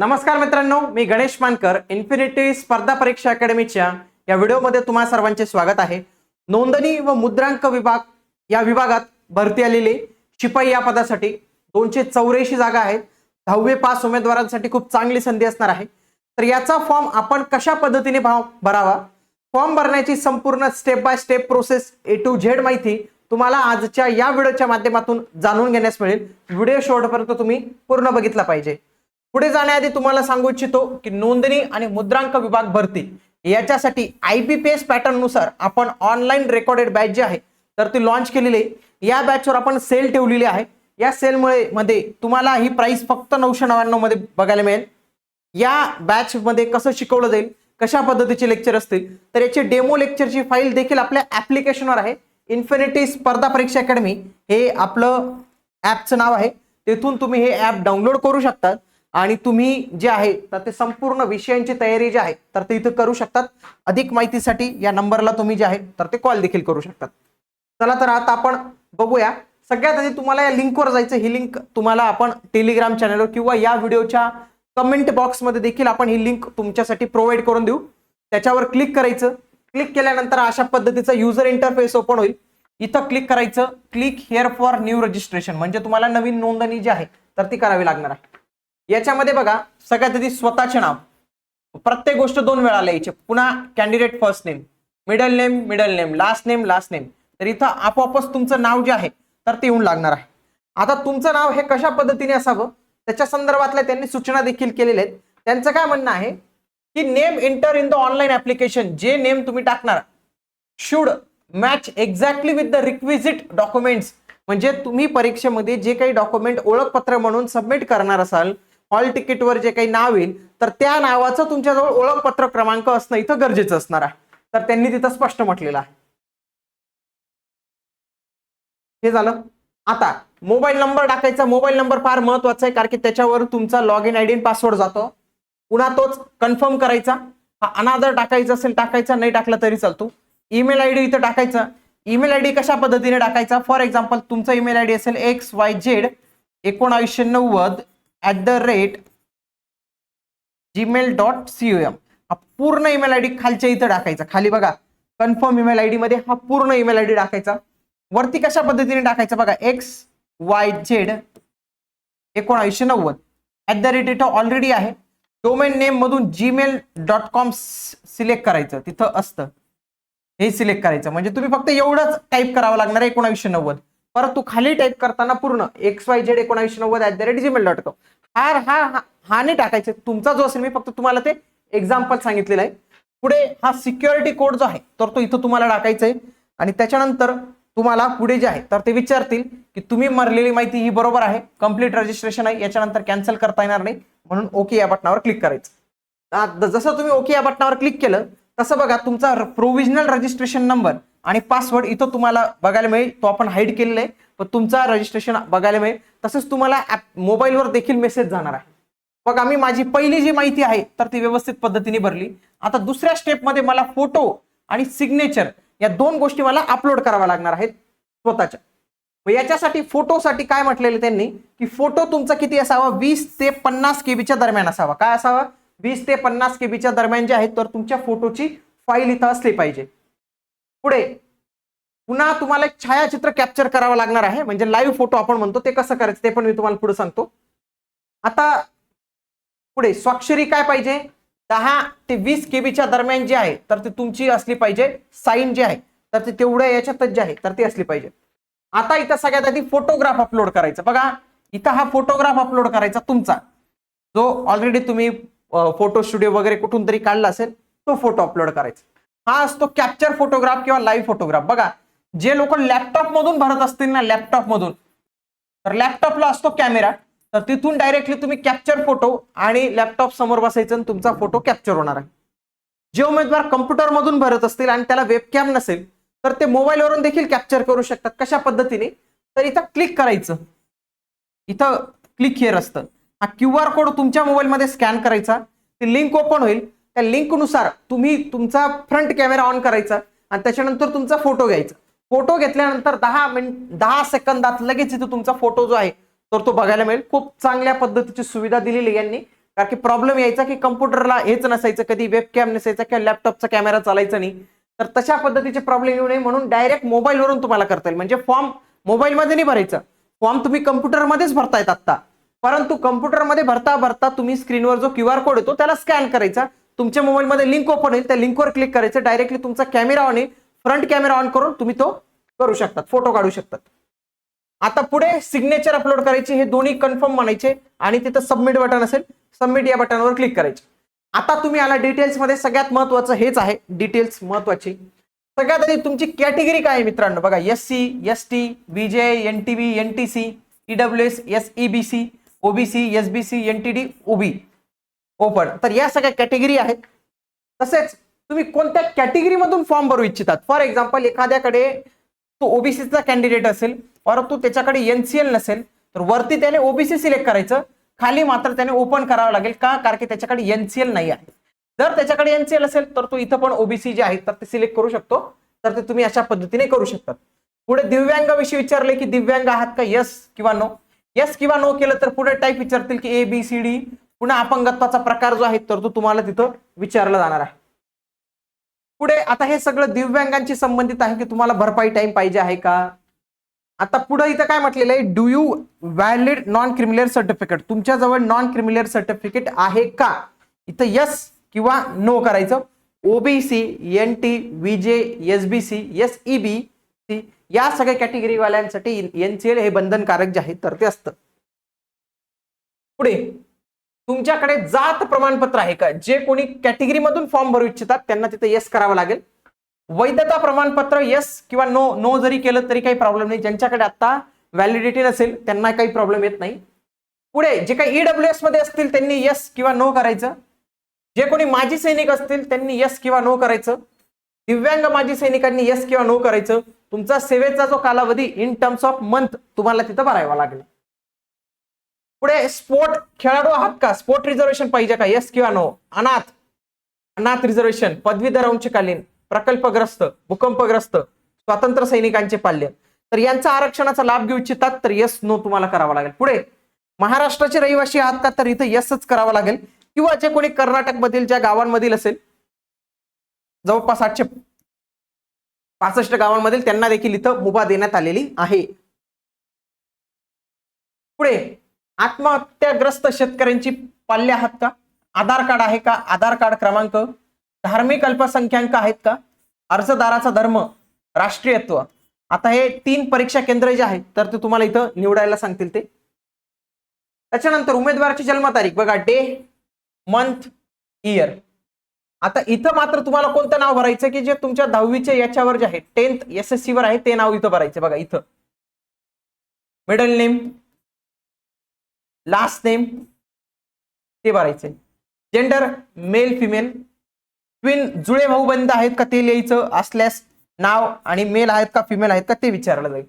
नमस्कार मित्रांनो मी गणेश मानकर इन्फिनिटी स्पर्धा परीक्षा अकॅडमीच्या या व्हिडिओमध्ये तुम्हा सर्वांचे स्वागत आहे. नोंदणी व मुद्रांक विभाग या विभागात भरती आलेली शिपाई या पदासाठी दोनशे चौऱ्याऐंशी जागा आहेत. दहावे पास उमेदवारांसाठी खूप चांगली संधी असणार आहे. तर याचा फॉर्म आपण कशा पद्धतीने भाव भरावा? फॉर्म भरण्याची संपूर्ण step by step process A to Z माहिती तुम्हाला आजच्या या व्हिडिओच्या माध्यमातून जाणून घेण्यास मिळेल. व्हिडिओ शेवटपर्यंत तुम्ही पूर्ण बघितला पाहिजे. पुढे जाण्याआधी तुम्हाला सांगू इच्छितो की नोंदणी आणि मुद्रांक विभाग भरती याच्यासाठी आय बी पी एस पॅटर्ननुसार आपण ऑनलाईन रेकॉर्डेड बॅच जी आहे तर ती लॉन्च केलेली आहे. या बॅचवर आपण सेल ठेवलेली आहे. या सेलमुळे मध्ये तुम्हाला ही प्राइस फक्त नऊशे नव्याण्णवमध्ये बघायला मिळेल. या बॅच मध्ये कसं शिकवलं जाईल कशा पद्धतीचे लेक्चर असतील तर याची डेमो लेक्चरची फाईल देखील आपल्या ऍप्लिकेशनवर आहे. इन्फिनिटी स्पर्धा परीक्षा अकॅडमी हे आपलं ॲपचं नाव आहे. तेथून तुम्ही हे ॲप डाउनलोड करू शकतात आणि तुम्ही जे आहे तर ते संपूर्ण विषयांची तयारी जी आहे तर ते इथं करू शकतात. अधिक माहितीसाठी या नंबरला तुम्ही जे आहे तर ते कॉल देखील करू शकतात. चला तर आता आपण बघूया. सगळ्यात आधी तुम्हाला या लिंकवर जायचं ही लिंक तुम्हाला आपण टेलिग्राम चॅनलवर किंवा या व्हिडिओच्या कमेंट बॉक्समध्ये देखील आपण ही लिंक तुमच्यासाठी प्रोव्हाइड करून देऊ. त्याच्यावर क्लिक करायचं. क्लिक केल्यानंतर अशा पद्धतीचा युजर इंटरफेस ओपन होईल. इथं क्लिक करायचं. Click here for new registration म्हणजे तुम्हाला नवीन नोंदणी जी आहे तर ती करावी लागणार आहे. याच्यामध्ये बघा सगळ्यात आधी स्वतःचे नाव. प्रत्येक गोष्ट दोन वेळा लिहायची. पुन्हा candidate first name middle name middle name last name last name तर इथं आपोआपच तुमचं नाव जे आहे तर ते येऊन लागणार आहे. आता तुमचं नाव हे कशा पद्धतीने असावं? त्याच्या संदर्भातल्या त्यांनी सूचना देखील केलेल्या आहेत. त्यांचं काय म्हणणं आहे की name enter in the online application जे नेम तुम्ही टाकणार should match exactly with the requisite documents म्हणजे तुम्ही परीक्षेमध्ये जे काही डॉक्युमेंट ओळखपत्र म्हणून सबमिट करणार असाल हॉल तिकीटवर जे काही नाव येईल तर त्या नावाचं तुमच्याजवळ ओळखपत्र क्रमांक असणं इथं गरजेचं असणार आहे. तर त्यांनी तिथं स्पष्ट म्हटलेलं आहे. हे झालं. आता मोबाईल नंबर टाकायचा. मोबाईल नंबर फार महत्त्वाचा आहे कारण की त्याच्यावर तुमचा लॉग इन आयडी पासवर्ड जातो. पुन्हा तोच कन्फर्म करायचा. हा अनादर टाकायचा असेल टाकायचा. नाही टाकला तरी चालतो. ईमेल आयडी इथं टाकायचा. ईमेल आयडी कशा पद्धतीने टाकायचा? फॉर एक्झाम्पल तुमचा ईमेल आयडी असेल एक्स वाय झेड एकोणावीसशे नव्वद at the rate Gmail dot COM हा पूर्ण ईमेल आय डी खालच्या इथं टाकायचा. खाली बघा कन्फर्म ईमेल आय डी मध्ये हा पूर्ण ईमेल आय डी टाकायचा. वरती कशा पद्धतीने टाकायचा बघा एक्स वाय झेड एकोणावीसशे नव्वद. ऍट द रेट इथं ऑलरेडी आहे. डोमेन नेम मधून जीमेल डॉट कॉम सिलेक्ट करायचं. तिथं असतं. हे सिलेक्ट करायचं. म्हणजे तुम्ही फक्त एवढंच टाईप करावं लागणार आहे एकोणावीसशे नव्वद. परत तू खाली टाईप करताना पूर्ण एक्स वाय झेड एकोणावीसशे नव्वद at the rate Gmail dot com हा हा हा- नाही टाकायचं. तुमचा जो असेल मी फक्त तुम्हाला ते एक्झाम्पल सांगितलेलं आहे. पुढे हा सिक्युरिटी कोड जो आहे तर तो इथं तुम्हाला टाकायचा आहे. आणि त्याच्यानंतर तुम्हाला पुढे जे आहे तर ते विचारतील की तुम्ही मरलेली माहिती ही बरोबर आहे. कंप्लीट रजिस्ट्रेशन आहे. याच्यानंतर कॅन्सल करता येणार नाही. म्हणून ओके या बटनावर क्लिक करायचं. जसं तुम्ही ओके या बटनावर क्लिक केलं तसं बघा तुमचा प्रोव्हिजनल रजिस्ट्रेशन नंबर आणि पासवर्ड इथं तुम्हाला बघायला मिळेल. तो आपण हाईड केलेला आहे. पण तुमचा रजिस्ट्रेशन बघायला मिळेल. तसंच तुम्हाला मोबाईलवर देखील मेसेज जाणार आहे. बघा मी माझी पहिली जी माहिती आहे तर ती व्यवस्थित पद्धतीने भरली. आता दुसऱ्या स्टेपमध्ये मला फोटो आणि सिग्नेचर या दोन गोष्टी मला अपलोड कराव्या लागणार आहेत स्वतःच्या. याच्यासाठी फोटोसाठी काय म्हटलेलं त्यांनी? की फोटो तुमचा किती असावा? वीस ते पन्नास केबीच्या दरम्यान असावा. काय असावा? वीस ते पन्नास केबीच्या दरम्यान जे आहेत तर तुमच्या फोटोची फाईल इथं असली पाहिजे. पुढे. पुन्हा तुम्हाला एक छायाचित्र कॅप्चर करावं लागणार आहे. म्हणजे लाईव्ह फोटो आपण म्हणतो ते कसं करायचं ते पण मी तुम्हाला पुढे सांगतो. आता पुढे स्वाक्षरी काय पाहिजे? दहा ते वीस केबीच्या दरम्यान जे आहे तर ती तुमची असली पाहिजे. साईन जे आहे तर ते तेवढ्या याच्यातच जे आहे तर ती असली पाहिजे. आता इथं सगळ्यात आधी फोटोग्राफ अपलोड करायचा. बघा इथं हा फोटोग्राफ अपलोड करायचा तुमचा. जो ऑलरेडी तुम्ही फोटो स्टुडिओ वगैरे कुठून तरी काढला असेल तो फोटो अपलोड करायचा. हा असतो कॅप्चर फोटोग्राफ किंवा लाईव्ह फोटोग्राफ बघा जे लोक लॅपटॉप मधून भरत असतील ना लॅपटॉप मधून तर लॅपटॉपला असतो कॅमेरा तर तिथून डायरेक्टली तुम्ही कॅप्चर फोटो आणि लॅपटॉप समोर बसायचं आणि तुमचा फोटो कॅप्चर होणार आहे. जे उमेदवार कम्प्युटर मधून भरत असतील आणि त्याला वेबकॅम नसेल तर ते मोबाईलवरून देखील कॅप्चर करू शकतात. कशा पद्धतीने? तर इथं क्लिक करायचं. इथं क्लिक हिअर असतं. हा क्यू आर कोड तुमच्या मोबाईलमध्ये स्कॅन करायचा. ती लिंक ओपन होईल. त्या लिंकनुसार तुम्ही तुमचा फ्रंट कॅमेरा ऑन करायचा आणि त्याच्यानंतर तुमचा फोटो घ्यायचा. फोटो घेतल्यानंतर दहा मिनिट दहा सेकंदात लगेच इथं तुमचा फोटो जो आहे तर तो बघायला मिळेल. खूप चांगल्या पद्धतीची सुविधा दिलेली यांनी. कारण की प्रॉब्लेम यायचा की कम्प्युटरला हेच नसायचं कधी वेब कॅम नसायचा किंवा लॅपटॉपचा कॅमेरा चालायचा नाही. तर तशा पद्धतीचे प्रॉब्लेम येऊ नये म्हणून डायरेक्ट मोबाईलवरून तुम्हाला करता येईल. म्हणजे फॉर्म मोबाईलमध्ये नाही भरायचं. फॉर्म तुम्ही कम्प्युटरमध्येच भरतायत आत्ता. परंतु कम्प्युटरमध्ये भरता भरता तुम्ही स्क्रीनवर जो क्यू आर कोड येतो त्याला स्कॅन करायचा. तुमच्या मोबाईलमध्ये लिंक ओपन होईल. त्या लिंकवर क्लिक करायचं. डायरेक्टली तुमचा कॅमेरा ऑन येईल फ्रंट कॅमेरा ऑन करून तुम्ही तो करू शकतात. फोटो काढू शकतात. आता पुढे सिग्नेचर अपलोड करायचे. हे दोन्ही कन्फर्म म्हणायचे. आणि तिथं सबमिट बटन असेल. सबमिट या बटनवर क्लिक करायचे. आता तुम्ही आला डिटेल्समध्ये. सगळ्यात महत्वाचं हेच आहे. डिटेल्स महत्वाची. सगळ्यात आधी तुमची कॅटेगरी काय आहे मित्रांनो? बघा S C S T VJ N T B N T C EW S S E B C OBC S B C N T D OB open. तर या सगळ्या कॅटेगरी आहेत. तसेच तुम्ही कोणत्या कॅटेगरीमधून फॉर्म भरू इच्छितात? फॉर एक्झाम्पल एखाद्याकडे तो ओबीसीचा कॅन्डिडेट असेल परंतु त्याच्याकडे एनसीएल नसेल तर वरती त्याने ओबीसी सिलेक्ट करायचं. खाली मात्र त्याने ओपन करावं लागेल का? कारण की त्याच्याकडे एनसीएल नाही आहे. जर त्याच्याकडे एनसीएल असेल तर तो इथं पण ओबीसी जे आहे तर ते सिलेक्ट करू शकतो. तर ते तुम्ही अशा पद्धतीने करू शकतात. पुढे दिव्यांगाविषयी विचारले की दिव्यांग आहात का? यस किंवा नो यस किंवा नो केलं तर पुढे टाईप विचारतील की ए बी सी डी पुन्हा अपंगत्वाचा प्रकार जो आहे तर तो तुम्हाला तिथं विचारला जाणार आहे. पुढे आता हे सगळं दिव्यांगांशी संबंधित आहे की तुम्हाला भरपाई टाइम पाहिजे आहे का? आता पुढे इथं काय म्हटलेलं आहे? Do you valid non criminal certificate तुमच्याजवळ नॉन क्रिमिनल सर्टिफिकेट आहे का? इथं यस किंवा नो करायचं. OBC N T VJ S B C S E B C या सगळ्या कॅटेगरीवाल्यांसाठी एनसीएल हे बंधनकारक जे आहे तर ते असतं. पुढे तुमच्याकडे जात प्रमाणपत्र आहे का? जे कोणी कॅटेगरीमधून फॉर्म भरू इच्छितात त्यांना तिथे येस करावं लागेल. वैधता प्रमाणपत्र येस किंवा नो नो जरी केलं तरी काही प्रॉब्लेम नाही. ज्यांच्याकडे आता व्हॅलिडिटी नसेल त्यांना काही प्रॉब्लेम येत नाही. पुढे जे काही ईडब्ल्यू एसमध्ये असतील त्यांनी येस किंवा नो करायचं. जे कोणी माजी सैनिक असतील त्यांनी येस किंवा नो करायचं. दिव्यांग माजी सैनिकांनी येस किंवा नो करायचं. तुमचा सेवेचा जो कालावधी इन टर्म्स ऑफ मंथ तुम्हाला तिथं भरावा लागेल. पुढे स्पोर्ट खेळाडू आहात का? स्पोर्ट रिझर्वेशन पाहिजे का? येस किंवा नो अनाथ. अनाथ रिझर्वेशन पदवीधर अंशकालीन प्रकल्पग्रस्त भूकंपग्रस्त स्वातंत्र्य सैनिकांचे पाल्य. तर यांचा आरक्षणाचा लाभ घेऊ इच्छितात तर येस नो तुम्हाला करावा लागेल. पुढे महाराष्ट्राचे रहिवासी आहात का? तर इथं येसच करावं लागेल. किंवा जे कोणी कर्नाटक मधील ज्या गावांमधील असेल जवळपास आठशे पासष्ट गावांमधील त्यांना देखील इथं मुभा देण्यात आलेली आहे. पुढे आत्महत्याग्रस्त शेतकऱ्यांची पाल्या आहात का? आधार कार्ड आहे का? आधार कार्ड क्रमांक धार्मिक अल्पसंख्याक आहेत का? अर्जदाराचा धर्म राष्ट्रीयत्व. आता हे तीन परीक्षा केंद्र जे आहेत तर ते तुम्हाला इथं निवडायला सांगतील ते. त्याच्यानंतर उमेदवाराची जन्मतारीख. बघा डे मंथ इयर आता इथं मात्र तुम्हाला कोणतं नाव भरायचं की जे तुमच्या दहावीच्या याच्यावर जे आहे टेन्थ एस एस सी वर आहे ते नाव इथं भरायचं बघा इथं. मिडल नेम लास्ट नेम ते भरायचे. जेंडर मेल फिमेल ट्विन जुळे भाऊ बंद आहेत का ते लिहायचं असल्यास नाव आणि मेल आहेत का फिमेल आहेत का ते विचारलं जाईल.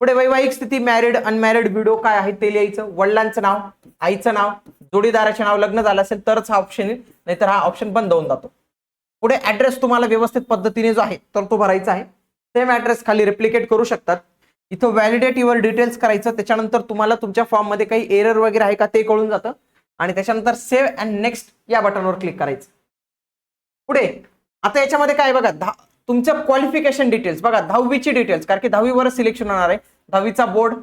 पुढे वैवाहिक स्थिती मॅरिड अनमॅरिड व्हिडिओ काय आहे ते लिहायचं. वडिलांचं नाव आईचं नाव जोडीदाराचे नाव लग्न झालं असेल तरच हा ऑप्शन येईल नाहीतर हा ऑप्शन बंद होऊन जातो. पुढे ऍड्रेस तुम्हाला व्यवस्थित पद्धतीने जो आहे तर तो भरायचा आहे. सेम ऍड्रेस खाली रिप्लिकेट करू शकतात. इथं व्हॅलिडेट युअर डिटेल्स करायचं त्याच्यानंतर तुम्हाला तुमच्या फॉर्ममध्ये काही एरर वगैरे आहे का ते कळून जातं. आणि त्याच्यानंतर सेव्ह अँड नेक्स्ट या बटनवर क्लिक करायचं. पुढे आता याच्यामध्ये काय बघा दहा तुमचं क्वालिफिकेशन डिटेल्स बघा दहावीची डिटेल्स कारण की दहावीवर सिलेक्शन होणार आहे. दहावीचा बोर्ड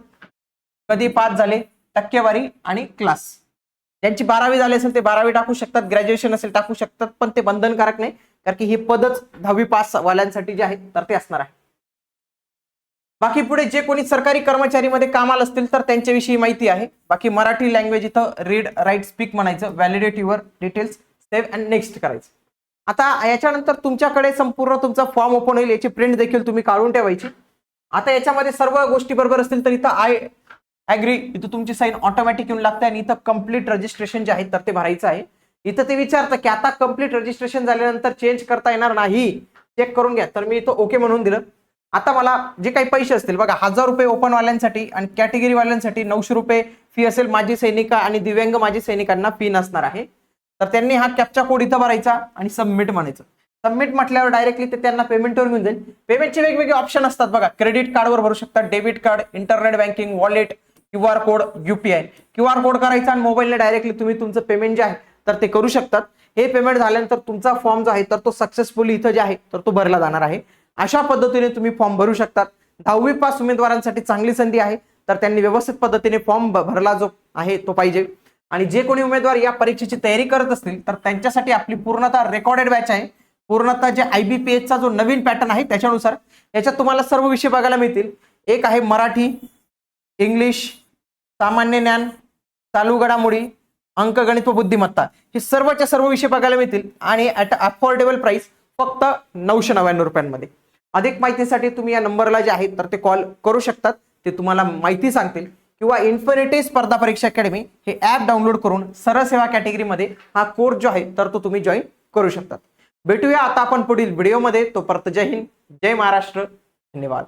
कधी पास झाले टक्केवारी आणि क्लास ज्यांची बारावी झाली असेल ते बारावी टाकू शकतात ग्रॅज्युएशन असेल टाकू शकतात पण ते बंधनकारक नाही कारण की हे पदच दहावी पास वाल्यांसाठी जे आहेत तर ते असणार आहे. बाकी पुढे जे कोणी सरकारी कर्मचारीमध्ये कामाला असतील तर त्यांच्याविषयी माहिती आहे. बाकी मराठी लँग्वेज इथं रीड राईट स्पीक म्हणायचं. Validate your details save and next करायचं. आता याच्यानंतर तुमच्याकडे संपूर्ण तुमचा फॉर्म ओपन होईल. याची प्रिंट देखील तुम्ही काढून ठेवायची. आता याच्यामध्ये सर्व गोष्टी बरोबर असतील तर इथं आय ऍग्री इथं तुमची साईन ऑटोमॅटिक येऊन लागते आणि इथं कंप्लीट रजिस्ट्रेशन जे आहे तर ते भरायचं आहे. इथं ते विचारतं की आता कंप्लीट रजिस्ट्रेशन झाल्यानंतर चेंज करता येणार नाही. चेक करून घ्या. तर मी इथं ओके म्हणून दिलं. आता मला जे काही पैसे असतील बघा हजार रुपये ओपन वाल्यांसाठी आणि कॅटेगरी वाल्यांसाठी नऊशे रुपये फी असेल माजी सैनिका आणि दिव्यांग माजी सैनिकांना फी नसणार आहे. तर त्यांनी हा कॅपचा कोड इथं भरायचा आणि सबमिट म्हणायचं. सबमिट म्हटल्यावर डायरेक्टली ते त्यांना पेमेंटवर घेऊन जाईल. पेमेंटचे वेगवेगळे ऑप्शन असतात बघा. क्रेडिट कार्डवर भरू शकतात debit card internet banking wallet Q R code UPI Q R code करायचा आणि मोबाईलने डायरेक्टली तुम्ही तुमचं पेमेंट जे आहे तर ते करू शकतात. हे पेमेंट झाल्यानंतर तुमचा फॉर्म जो आहे तर तो सक्सेसफुली इथं जे आहे तर तो भरला जाणार आहे. अशा पद्धतीने तुम्ही फॉर्म भरू शकतात. दहावी पास उमेदवारांसाठी चांगली संधी आहे तर त्यांनी व्यवस्थित पद्धतीने फॉर्म भरला जो आहे तो पाहिजे. आणि जे कोणी उमेदवार या परीक्षेची तयारी करत असतील तर त्यांच्यासाठी आपली पूर्णतः रेकॉर्डेड बॅच आहे. पूर्णतः जे आय बी पी एचचा जो नवीन पॅटर्न आहे त्याच्यानुसार याच्यात तुम्हाला सर्व विषय बघायला मिळतील. एक आहे मराठी इंग्लिश सामान्य ज्ञान चालू घडामोडी अंकगणित व बुद्धिमत्ता. हे सर्वच्या सर्व विषय बघायला मिळतील आणि ॲट अफोर्डेबल प्राइस फक्त नऊशे नव्याण्णव रुपयांमध्ये. अधिक माहितीसाठी तुम्ही या नंबरला जे आहे तर ते कॉल करू शकतात. ते तुम्हाला माहिती सांगतील. किंवा इन्फिनिटी स्पर्धा परीक्षा अकॅडमी हे ॲप डाउनलोड करून सरळ सेवा कॅटेगरीमध्ये हा कोर्स जो आहे तर तो तुम्ही जॉईन करू शकतात. भेटूया आता आपण पुढील व्हिडिओमध्ये तोपर्यंत जय हिंद जय महाराष्ट्र. धन्यवाद.